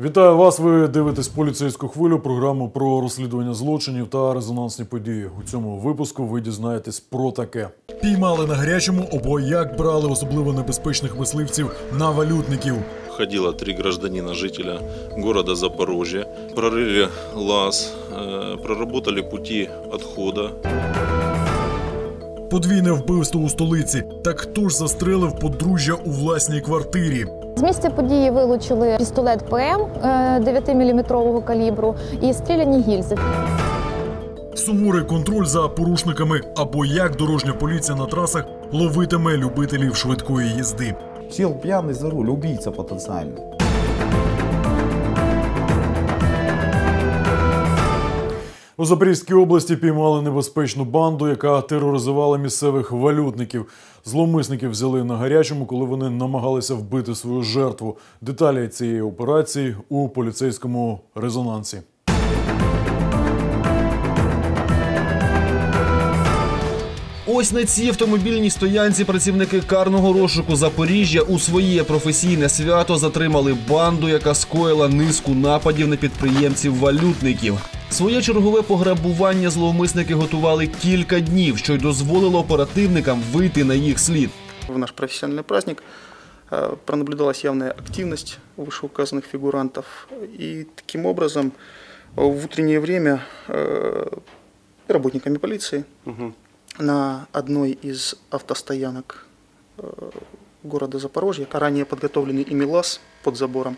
Вітаю вас. Ви дивитесь поліцейську хвилю, програму про розслідування злочинів та резонансні події. У цьому випуску ви дізнаєтесь про таке. Піймали на гарячому обо як брали особливо небезпечних мисливців на валютників. ходило три гражданина, жителя города Запорожье. Прорыли лаз, э, проработали пути отхода. Подвійне вбивство у столиці. Так хто ж застрелив подружжя у власній квартирі? З місця події вилучили пістолет ПМ 9-мм калібру і стріляні гільзи. Суворий контроль за порушниками або як дорожня поліція на трасах ловитиме любителів швидкої їзди. Сел пьяный за руль, убийца потенциальный. У Запорізькій області піймали небезпечну банду, яка тероризувала місцевих валютників. Зловмисників взяли на гарячому, коли вони намагалися вбити свою жертву. Деталі цієї операції у поліцейському резонансі. Ось на цій автомобільній стоянці працівники карного розшуку Запоріжжя у своє професійне свято затримали банду, яка скоїла низку нападів на підприємців-валютників. Своє чергове пограбування зловмисники готували кілька днів, що й дозволило оперативникам вийти на їх слід. В наш профессиональный праздник э, пронаблюдалась явная активность вышеуказанных фигурантов. И таким образом э, в утреннее время э, работниками полиции на одной из автостоянок э, города Запорожья, ранее подготовленный ими лаз под забором,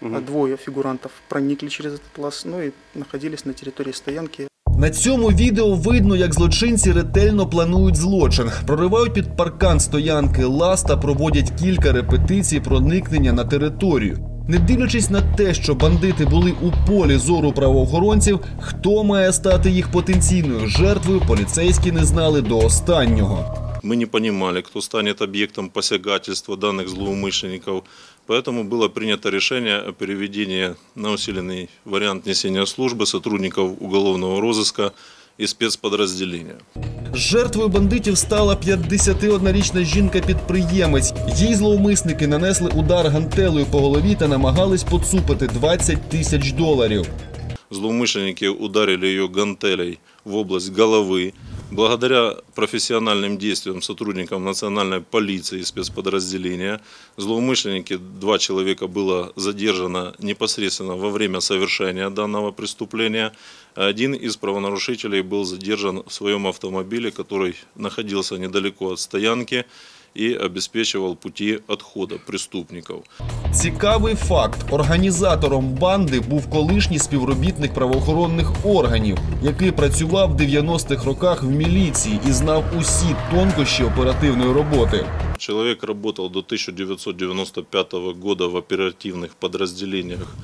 э, двое фигурантов проникли через этот лаз, ну и находились на территории стоянки. На цьому відео видно, як злочинці ретельно планують злочин, проривають під паркан стоянки лаз та проводять кілька репетицій проникнення на територію. Не дивлячись на те, що бандити були у полі зору правоохоронців, хто має стати їх потенційною жертвою, поліцейські не знали до останнього. Мы не понимали, кто станет объектом посягательства данных злоумышленников, поэтому было принято решение о переведении на усиленный вариант несения службы сотрудников уголовного розыска и спецподразделения. Жертвою бандитів стала 51-річна жінка-підприємець. Їй зловмисники нанесли удар гантелею по голові та намагались поцупити 20 тисяч доларів. Злоумышленники ударили ее гантелей в область головы. Благодаря профессиональным действиям сотрудников национальной полиции и спецподразделения, злоумышленники, два человека было задержано непосредственно во время совершения данного преступления. Один из правонарушителей был задержан в своем автомобиле, который находился недалеко от стоянки и обеспечивал пути отхода преступников. Цікавий факт: організатором банди був колишній співробітник правоохоронних органів, який працював в 90-х роках в міліції і знав усі тонкощі оперативної роботи. Человек работал до 1995 года в оперативных подразделениях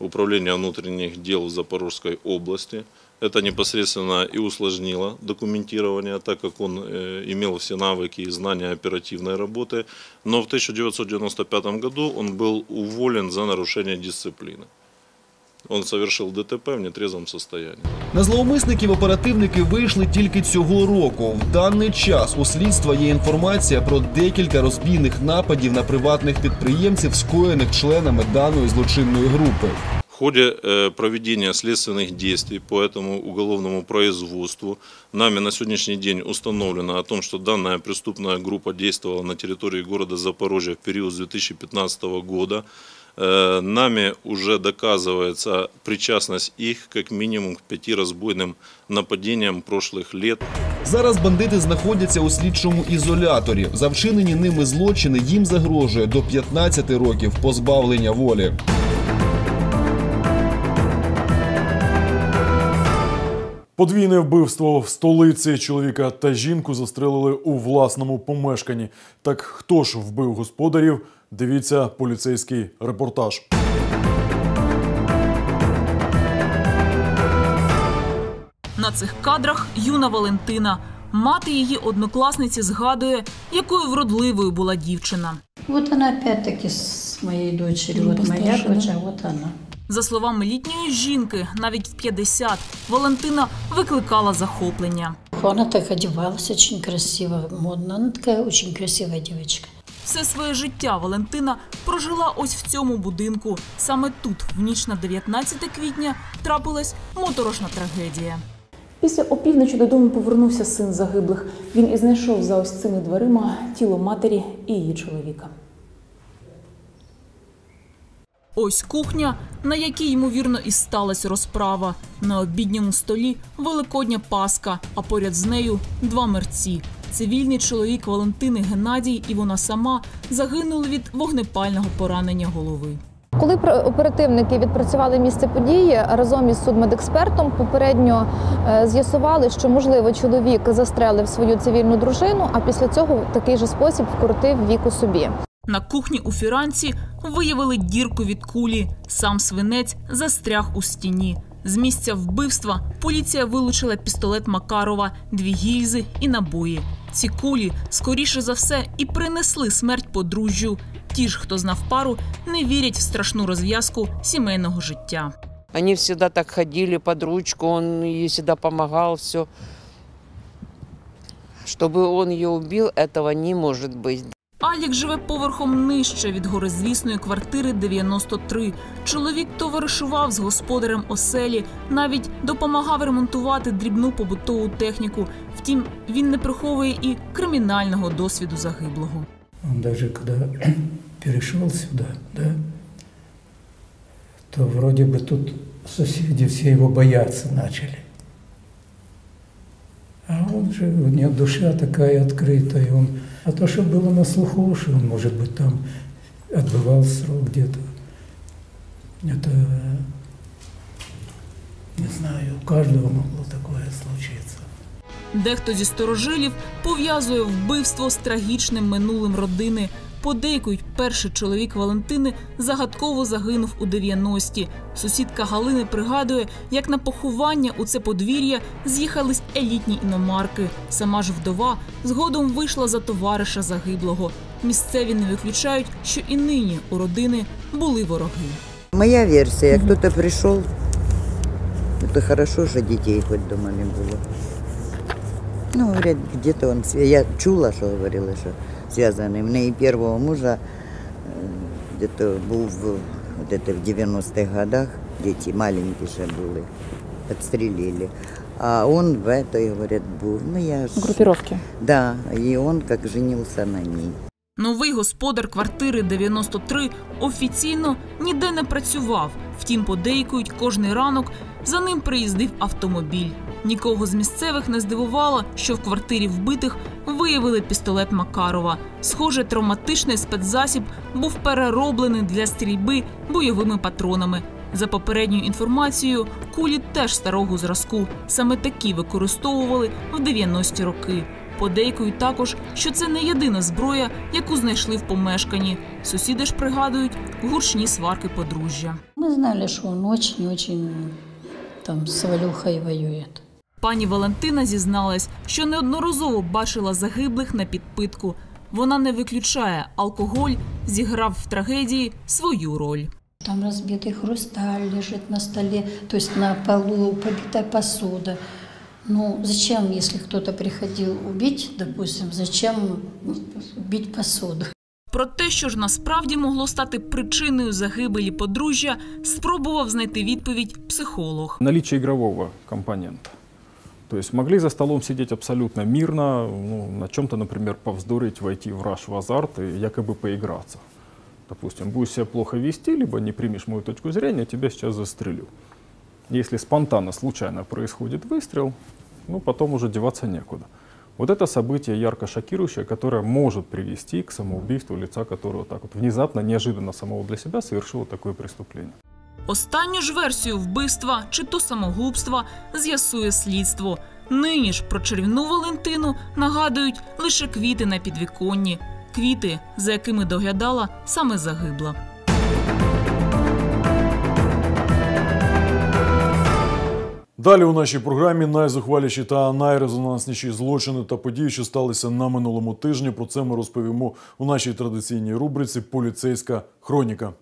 Управления внутренних дел в Запорожской области. Это непосредственно и усложнило документирование, так как он э, имел все навыки и знания оперативной работы. Но в 1995 году он был уволен за нарушение дисциплины. Он совершил ДТП в нетрезвом состоянии. На зловмисників оперативники вийшли тільки цього року. В даний час у слідства є інформація про декілька розбійних нападів на приватних підприємців, скоєних членами даної злочинної групи. В ходе э, проведения следственных действий по этому уголовному производству нами на сегодняшний день установлено о том, что данная преступная группа действовала на территории города Запорожья в период с 2015 года. Э, Нами уже доказывается причастность их как минимум к пяти разбойным нападениям прошлых лет. Зараз бандити знаходяться у слідчому ізоляторі. За вчинені ними злочини їм загрожує до 15 років позбавлення волі. Подвійне вбивство в столиці чоловіка та жінку застрелили у власному помешканні. Так хто ж вбив господарів? Дивіться поліцейський репортаж. На цих кадрах юна Валентина. Мати її однокласниці згадує, якою вродливою була дівчина. Вот она опять-таки с моей дочерью. Вот моя дочь, а вот она. За словами літньої жінки, навіть в 50 Валентина викликала захоплення. Она так одевалась очень красиво, модно. Она такая очень красивая девочка. Все своє життя Валентина прожила ось в цьому будинку. Саме тут, в ніч на 19 квітня, трапилась моторошна трагедія. Після опівночі додому повернувся син загиблих. Він і знайшов за ось цими дверима тіло матері і її чоловіка. Ось кухня, на якій ймовірно і сталася розправа. На обідньому столі великодня паска, а поряд з нею два мерці. Цивільний чоловік Валентини Геннадій і вона сама загинули від вогнепального поранення голови. Коли оперативники відпрацювали місце події разом із судмедекспертом, попередньо е, з'ясували, що можливо чоловік застрелив свою цивільну дружину, а після цього в такий же спосіб вкоротив віку собі. На кухні у фіранці виявили дірку від кулі. Сам свинець застряг у стіні. З місця вбивства поліція вилучила пістолет Макарова, дві гільзи і набої. Ці кулі, скоріше за все, і принесли смерть подружжю. Ті ж, хто знав пару, не вірять в страшну розв'язку сімейного життя. Они всегда так ходили под ручку, он ей всегда помогал, все. Чтобы он ее убил, этого не может быть. Алік живе поверхом нижче від горизвісної квартири 93. Чоловік товаришував з господарем оселі, навіть допомагав ремонтувати дрібну побутову техніку. Втім, він не приховує і кримінального досвіду загиблого. Даже когда перешел сюда, да, то вроде бы тут соседи все его бояться начали. А он же, у него душа такая открытая, он, а то, что было на слуху, что он, может быть, там отбывал срок где-то, это, не знаю, у каждого могло такое случиться. Дехто зі старожилів пов'язує вбивство з трагічним минулим родини. Подейкують, перший чоловік Валентини загадково загинув у 90-ті. Сусідка Галини пригадує, як на поховання у це подвір'я з'їхались елітні іномарки. Сама ж вдова згодом вийшла за товариша загиблого. Місцеві не виключають, що і нині у родини були вороги. Моя версия, кто-то пришел, это хорошо, что детей хоть дома не было. Ну, говорят, где-то он, я чула, що говорили, що зв'язаний. В неї первого мужа где-то був в- вот это в 90-х годах, дети маленькі ще були, подстрелили. А он в этой, говорят, був. Ну, я ж... Группировки. Да, и он как женился на ней. Новий господар квартири 93 офіційно ніде не працював. Втім, подейкують кожний ранок за ним приїздив автомобіль. Нікого з місцевих не здивувало, що в квартирі вбитих виявили пістолет Макарова. Схоже, травматичний спецзасіб був перероблений для стрільби бойовими патронами. За попередньою інформацією, кулі теж старого зразку. Саме такі використовували в 90-ті роки. Подейкують також, що це не єдина зброя, яку знайшли в помешканні. Сусіди ж пригадують гучні сварки подружжя. Мы знали, что он очень-очень там с Валюхой воюет. Пані Валентина зізналась, що неодноразово бачила загиблих на підпитку. Вона не виключає, алкоголь зіграв в трагедії свою роль. Там разбитый хрусталь лежит на столе, то есть на полу побитая посуда. Ну, зачем, если кто-то приходил убить, допустим, зачем бить посуду? Про те, що ж насправді могло стати причиною загибелі подружжя, спробував знайти відповідь психолог. Наличие игрового компонента. То есть могли за столом сидеть абсолютно мирно, ну, на чем-то, например, повздорить, войти в раш, в азарт и якобы поиграться. Допустим, будешь себя плохо вести, либо не примешь мою точку зрения, тебя сейчас застрелю. Если спонтанно, случайно происходит выстрел, ну, потом уже деваться некуда. Вот это событие ярко шокирующее, которое может привести к самоубийству лица, которое так вот внезапно, неожиданно самого для себя совершило такое преступление. Останню ж версію вбивства чи то самогубства з'ясує слідство. Нині ж про чарівну Валентину нагадують лише квіти на підвіконні. Квіти, за якими доглядала саме загибла. Далі у нашій програмі найзухваліші та найрезонансніші злочини та події, що сталися на минулому тижні. Про це ми розповімо у нашій традиційній рубриці Поліцейська хроніка.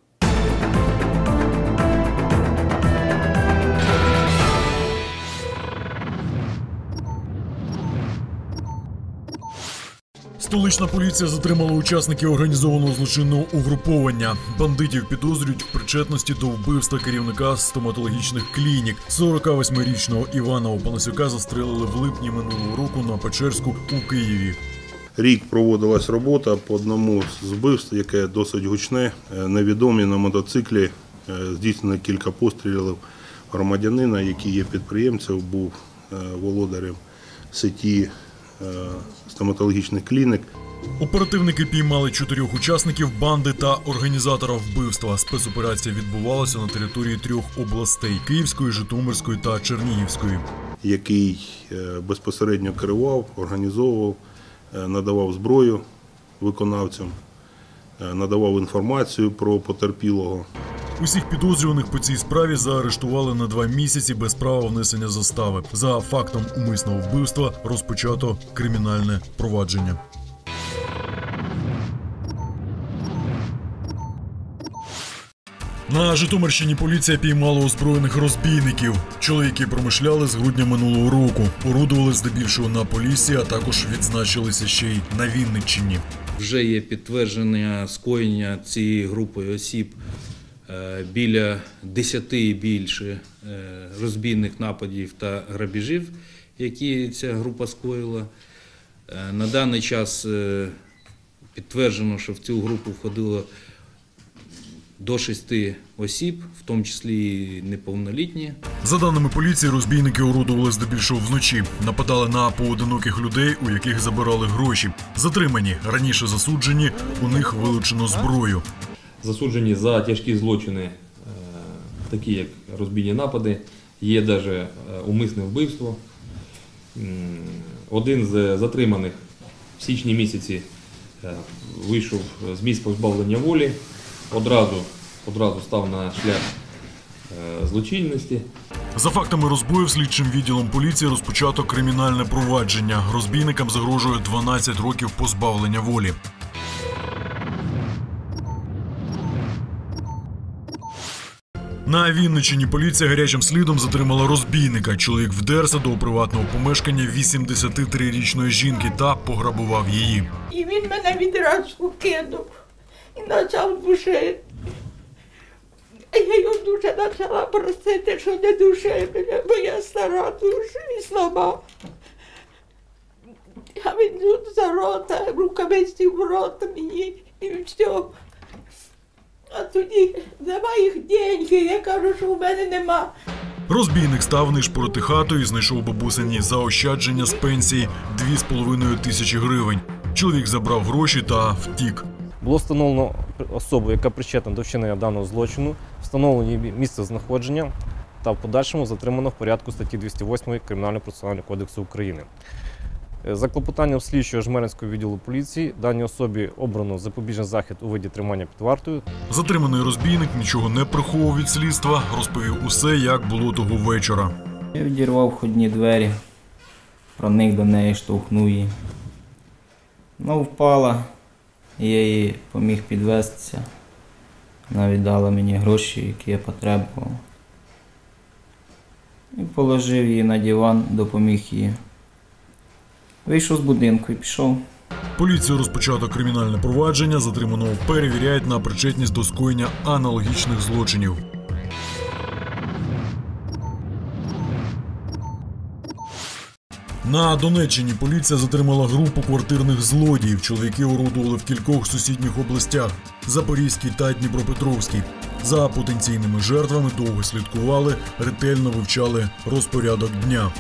Столична поліція затримала учасників організованого злочинного угруповання. Бандитів підозрюють в причетності до вбивства керівника стоматологічних клінік. 48-річного Івана Опанасюка застрелили в липні минулого року на Печерську у Києві. Рік проводилась робота по одному з вбивств, яке досить гучне. Е, Невідомі на мотоциклі е, здійснено кілька пострілів громадянина, який є підприємцем, був е, володарем сеті стоматологічних клінік. Оперативники піймали чотирьох учасників банди та організатора вбивства. Спецоперація відбувалася на території трьох областей: Київської, Житомирської та Чернігівської. який е, безпосередньо керував, організовував, е, надавав зброю виконавцям, е, надавав інформацію про потерпілого. Усіх підозрюваних по цій справі заарештували на два місяці без права внесення застави. За фактом умисного вбивства розпочато кримінальне провадження. На Житомирщині поліція піймала озброєних розбійників. Чоловіки промишляли з грудня минулого року. Орудували здебільшого на Поліссі, а також відзначилися ще й на Вінниччині. Вже є підтвердження скоєння цієї групи осіб біля 10 і більше е, розбійних нападів та грабіжів, які ця група скоїла. Е, На даний час е, підтверджено, що в цю групу входило до 6 осіб, в тому числі і неповнолітні. За даними поліції, розбійники орудували здебільшого вночі, нападали на поодиноких людей, у яких забирали гроші. Затримані раніше засуджені, у них вилучено зброю. Засуджені за тяжкі злочини, е, такі як розбійні напади, є навіть умисне вбивство. Один з затриманих в січні місяці е, вийшов з місць позбавлення волі, одразу, одразу став на шлях е, злочинності. За фактами розбоїв слідчим відділом поліції розпочато кримінальне провадження. Розбійникам загрожує 12 років позбавлення волі. На Вінниччині поліція гарячим слідом затримала розбійника. Чоловік вдерся до приватного помешкання 83-річної жінки та пограбував її. І він мене відразу кинув і почав душити. А я його дуже почала просити, що не души мене, бо я стара дуже і слаба. А він тут за рота, руками стів рот мені і все. А тоді давай їх деньги, я кажу, що в мене нема. Розбійник став нишпорити хату і знайшов бабусині заощадження з пенсії 2,5 тисячі гривень. Чоловік забрав гроші та втік. Було встановлено особу, яка причетна до вчинення даного злочину, встановлено її місце знаходження та в подальшому затримано в порядку статті 208 Кримінального процесуального кодексу України. Е, За клопотанням слідчого Жмеринського відділу поліції даній особі обрано запобіжний захід у виді тримання під вартою. Затриманий розбійник нічого не приховував від слідства, розповів усе, як було того вечора. Я відірвав входні двері, проник до неї, штовхнув її. Ну, впала, я їй поміг підвестися. Вона віддала мені гроші, які я потребував. І положив її на диван, допоміг їй. Вийшов з будинку і пішов. Поліція розпочато кримінальне провадження, затриманого перевіряють на причетність до скоєння аналогічних злочинів. На Донеччині поліція затримала групу квартирних злодіїв. Чоловіки орудували в кількох сусідніх областях Запорізькій та Дніпропетровській. За потенційними жертвами довго слідкували, ретельно вивчали розпорядок дня.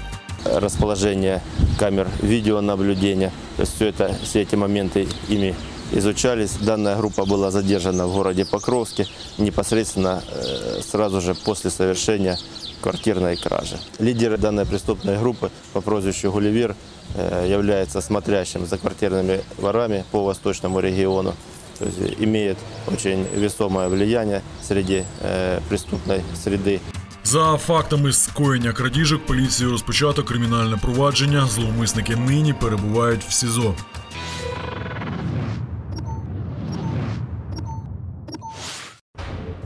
Расположение камер видеонаблюдения. То есть все, это, все эти моменты ими изучались. Данная группа была задержана в городе Покровске непосредственно э, сразу же после совершения квартирной кражи. Лидер данной преступной группы по прозвищу Гулливер э, является смотрящим за квартирными ворами по восточному региону. То есть имеет очень весомое влияние среди э, преступной среды. За фактами скоєння крадіжок поліцією розпочато кримінальне провадження. Зловмисники нині перебувають в СІЗО.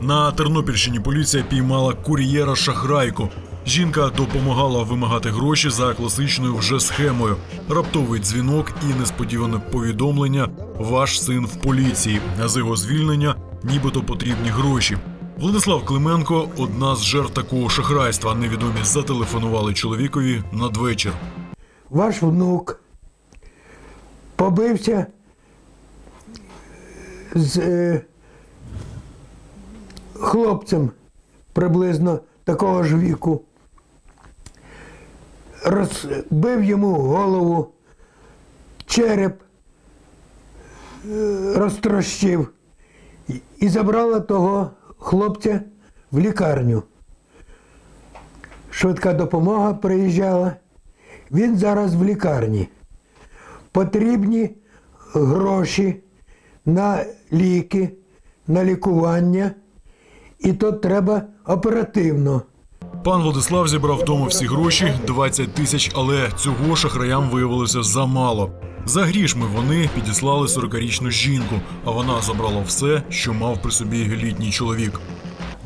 На Тернопільщині поліція піймала кур'єра Шахрайко. Жінка допомагала вимагати гроші за класичною вже схемою. Раптовий дзвінок і несподіване повідомлення Ваш син в поліції. З його звільнення нібито потрібні гроші. Владислав Клименко одна з жертв такого шахрайства. Невідомі зателефонували чоловікові надвечір. Ваш внук побився з е, хлопцем приблизно такого ж віку. Розбив йому голову, череп е, розтрощив і- і забрала того хлопця в лікарню. Швидка допомога приїжджала. Він зараз в лікарні. Потрібні гроші на ліки, на лікування, і то треба оперативно. Пан Владислав зібрав вдома всі гроші 20 тисяч, але цього шахраям виявилося замало. За грішми вони підіслали 40-річну жінку, а вона забрала все, що мав при собі літній чоловік.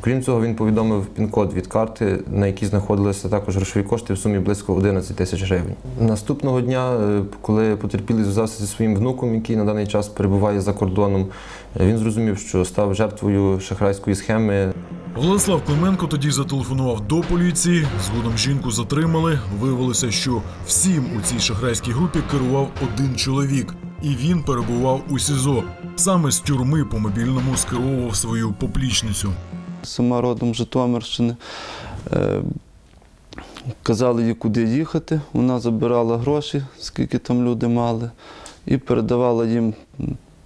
Крім цього, він повідомив пін-код від карти, на якій знаходилися також грошові кошти в сумі близько 11 тисяч гривень. Наступного дня, е, коли потерпілий зв'язався зі своїм внуком, який на даний час перебуває за кордоном, е, він зрозумів, що став жертвою шахрайської схеми. Владислав Клименко тоді зателефонував до поліції. Згодом жінку затримали. Виявилося, що всім у цій шахрайській групі керував один чоловік, і він перебував у СІЗО. Саме з тюрми по мобільному скеровував свою поплічницю. сама родом Житомирщини. Е, Казали їй, куди їхати. Вона забирала гроші, скільки там люди мали, і передавала їм,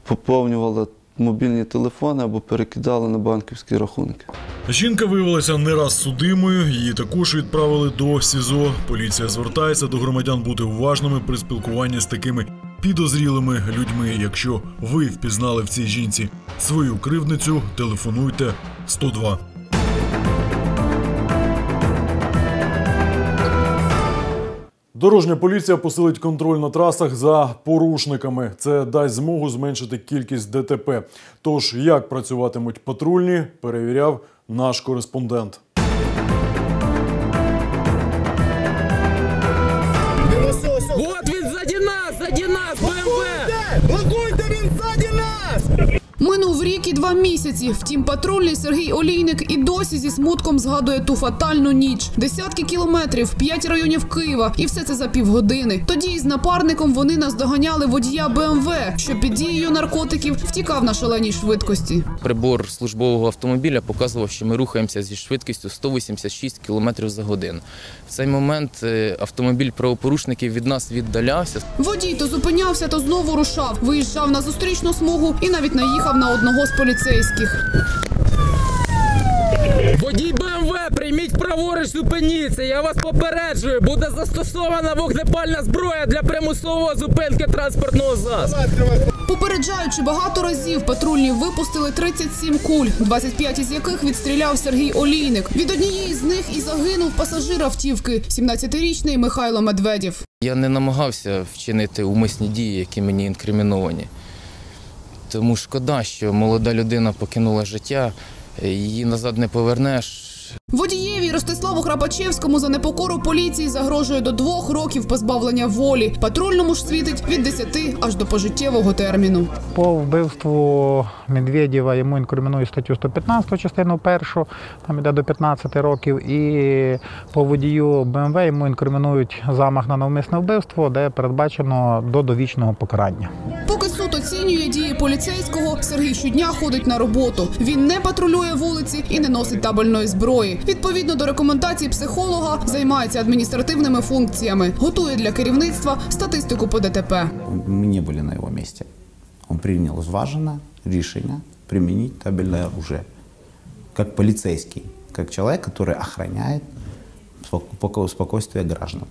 поповнювала мобільні телефони або перекидали на банківські рахунки. Жінка виявилася не раз судимою. Її також відправили до СІЗО. Поліція звертається до громадян бути уважними при спілкуванні з такими підозрілими людьми. Якщо ви впізнали в цій жінці свою кривдницю, телефонуйте 102. Дорожня поліція посилить контроль на трасах за порушниками. Це дасть змогу зменшити кількість ДТП. Тож, як працюватимуть патрульні, перевіряв наш кореспондент. Вот він ззаді нас, ззаді нас, БМВ! Блокуйте він ззаді нас! Минув рік і два місяці. Втім, патрульний Сергій Олійник і досі зі смутком згадує ту фатальну ніч. Десятки кілометрів, п'ять районів Києва, і все це за півгодини. Тоді із напарником вони наздоганяли водія БМВ, що під дією наркотиків втікав на шаленій швидкості. Прибор службового автомобіля показував, що ми рухаємося зі швидкістю 186 км за годину. В цей момент е, автомобіль правопорушників від нас віддалявся. Водій то зупинявся, то знову рушав. Виїжджав на зустрічну смугу і навіть наїхав на одного з поліцейських. Водій БМВ, прийміть праворуч, зупиніться. Я вас попереджую, буде застосована вогнепальна зброя для примусового зупинки транспортного засобу. Попереджаючи багато разів, патрульні випустили 37 куль, 25 із яких відстріляв Сергій Олійник. Від однієї з них і загинув пасажир автівки, 17-річний Михайло Медведєв. Я не намагався вчинити умисні дії, які мені інкриміновані. Тому шкода, що молода людина покинула життя, її назад не повернеш. Водієві Ростиславу Храпачевському за непокору поліції загрожує до двох років позбавлення волі. Патрульному ж світить від 10 аж до пожиттєвого терміну. По вбивству Медведєва йому інкримінують статтю 115 частину першу, там іде до 15 років, і по водію БМВ йому інкримінують замах на навмисне вбивство, де передбачено до довічного покарання. Поки суд оцінює дії поліцейського, Сергій щодня ходить на роботу. Він не патрулює вулиці і не носить табельної зброї. Відповідно до рекомендацій психолога, займається адміністративними функціями, готує для керівництва статистику по ДТП. Мы не были на его месте. Он принял зваженное решение применить табельное оружие. Как полицейский, как человек, который охраняет споко- поко- спокойствие граждан.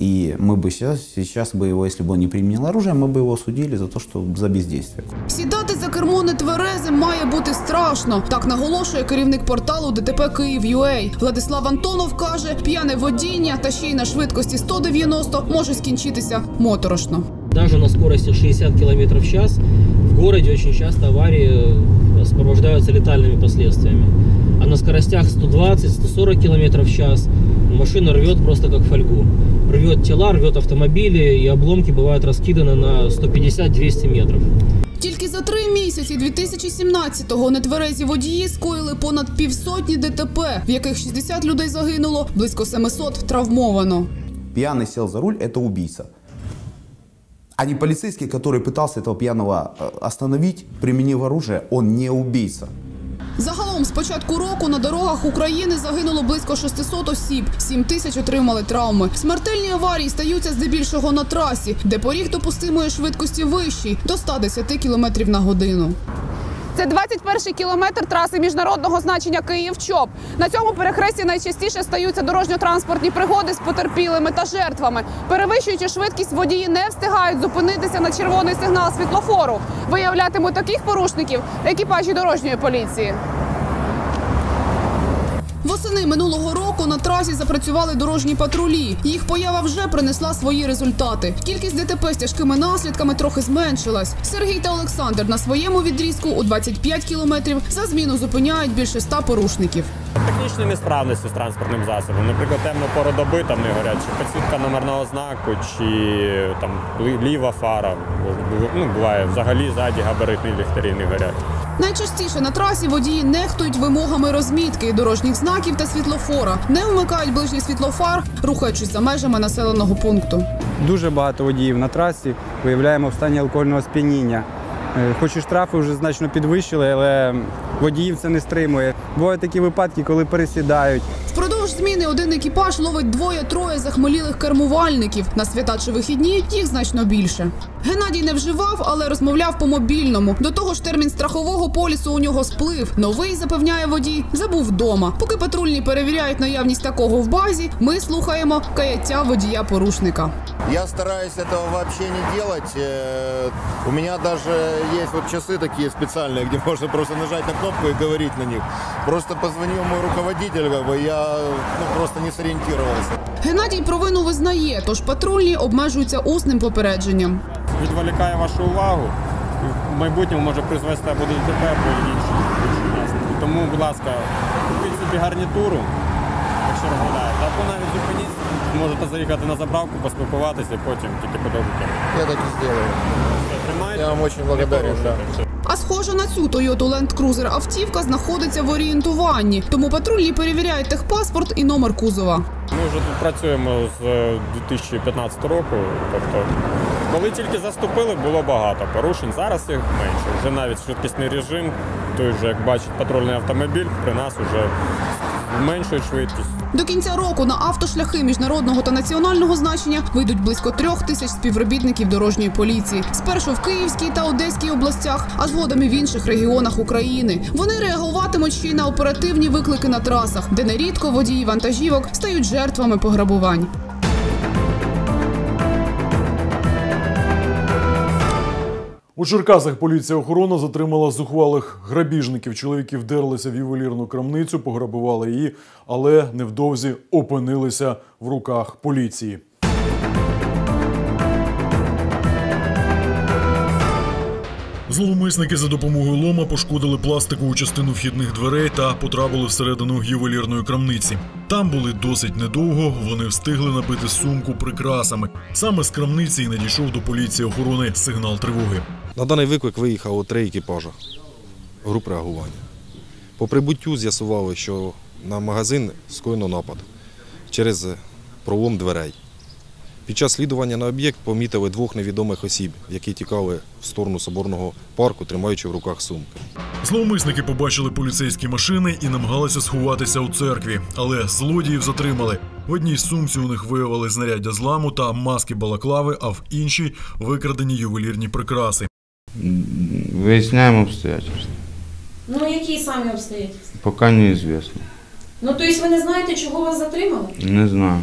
И мы бы сейчас, сейчас бы его, если бы он не применил оружие, мы бы его судили за то, что за бездействие. Сідати за кермо нетверезим має бути страшно. Так наголошує керівник порталу ДТП Київ.UA. Владислав Антонов каже, п'яне водіння та ще й на швидкості 190 може скінчитися моторошно. Даже на скорости 60 км в час в городе очень часто аварии э, сопровождаются летальными последствиями. а на скоростях 120-140 км в час машина рвет просто как фольгу. Рвет тела, рвет автомобили, и обломки бывают раскиданы на 150-200 метров. Тільки за три місяці 2017-го нетверезі водії скоїли понад півсотні ДТП, в яких 60 людей загинуло, близько 700 травмовано. Пьяный сел за руль – это убийца. А не полицейский, который пытался этого пьяного э, остановить, применив оружие, он не убийца. Загалом з початку року на дорогах України загинуло близько 600 осіб, 7 тисяч отримали травми. Смертельні аварії стаються здебільшого на трасі, де поріг допустимої швидкості вищий до 110 км на годину. Це 21-й кілометр траси міжнародного значення Київ-Чоп. На цьому перехресті найчастіше стаються дорожньо-транспортні пригоди з потерпілими та жертвами. Перевищуючи швидкість, водії не встигають зупинитися на червоний сигнал світлофору. Виявлятимуть таких порушників екіпажі дорожньої поліції. Восени минулого року на трасі запрацювали дорожні патрулі. Їх поява вже принесла свої результати. Кількість ДТП з тяжкими наслідками трохи зменшилась. Сергій та Олександр на своєму відрізку у 25 кілометрів за зміну зупиняють більше 100 порушників. Технічні несправності з транспортним засобом. Наприклад, темну пору доби там не горять, чи підсвітка номерного знаку, чи там лі- ліва фара. Ну, буває, взагалі ззаді габаритні ліхтарі не горять. Найчастіше на трасі водії нехтують вимогами розмітки, дорожніх знаків та світлофора, не вмикають ближній світлофар, рухаючись за межами населеного пункту. Дуже багато водіїв на трасі виявляємо в стані алкогольного сп'яніння. Е, Хоч і штрафи вже значно підвищили, але водіїв це не стримує. Бувають такі випадки, коли пересідають. Впродовж зміни один екіпаж ловить двоє-троє захмелілих кермувальників. На свята чи вихідні їх значно більше. Геннадій не вживав, але розмовляв по мобільному. До того ж, термін страхового полісу у нього сплив. Новий запевняє водій, забув вдома. Поки патрульні перевіряють наявність такого в базі, ми слухаємо каяття водія порушника. Я стараюсь этого вообще не делать. Э, У меня даже есть вот часы такие специальные, где можно просто нажать на кнопку и говорить на них. Просто позвонил мой руководитель, как бы я ну, просто не сориентировался. Геннадій провину визнає, тож патрульні обмежуються усним попередженням. Відволікає вашу увагу, в майбутньому може призвести або до ДТП, або інші. Тому, будь ласка, купіть собі гарнітуру, якщо розглядаєте, або навіть зупиніться, можете заїхати на заправку, поспілкуватися, потім тільки подобати. Я так и сделаю. Я вам очень благодарен. А схоже на цю Toyota Land Cruiser автівка знаходиться в орієнтуванні, тому патрульні перевіряють техпаспорт і номер кузова. Ми вже тут працюємо з е, 2015 року. Тобто, коли тільки заступили, було багато порушень. Зараз їх менше. Вже навіть швидкісний режим, той же, як бачить патрульний автомобіль, при нас вже меншою швидкість. До кінця року на автошляхи міжнародного та національного значення вийдуть близько трьох тисяч співробітників дорожньої поліції. Спершу в Київській та Одеській областях, а згодом і в інших регіонах України. Вони реагуватимуть ще й на оперативні виклики на трасах, де нерідко водії вантажівок стають жертвами пограбувань. У Черкасах поліція охорона затримала зухвалих грабіжників. Чоловіки вдерлися в ювелірну крамницю, пограбували її, але невдовзі опинилися в руках поліції. Зловмисники за допомогою лома пошкодили пластикову частину вхідних дверей та потрапили всередину ювелірної крамниці. Там були досить недовго. Вони встигли набити сумку прикрасами. Саме з крамниці і надійшов до поліції охорони сигнал тривоги. На даний виклик виїхало три екіпажа груп реагування. По прибуттю з'ясували, що на магазин скоєно напад через пролом дверей. Під час слідування на об'єкт помітили двох невідомих осіб, які тікали в сторону соборного парку, тримаючи в руках сумки. Зловмисники побачили поліцейські машини і намагалися сховатися у церкві, але злодіїв затримали. В одній сумці у них виявили знаряддя зламу та маски балаклави, а в іншій викрадені ювелірні прикраси. Выясняем обстоятельства. Ну, які самі обстоятельства? Пока неизвестно. Ну, тобто ви не знаєте, чого вас затримали? Не знаю.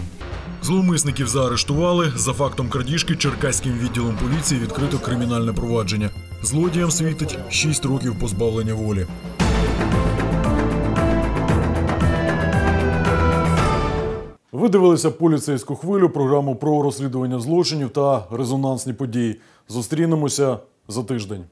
Зловмисників заарештували. За фактом крадіжки Черкаським відділом поліції відкрито кримінальне провадження. Злодіям світить 6 років позбавлення волі. Ви дивилися поліцейську хвилю, програму про розслідування злочинів та резонансні події. Зустрінемося за тиждень.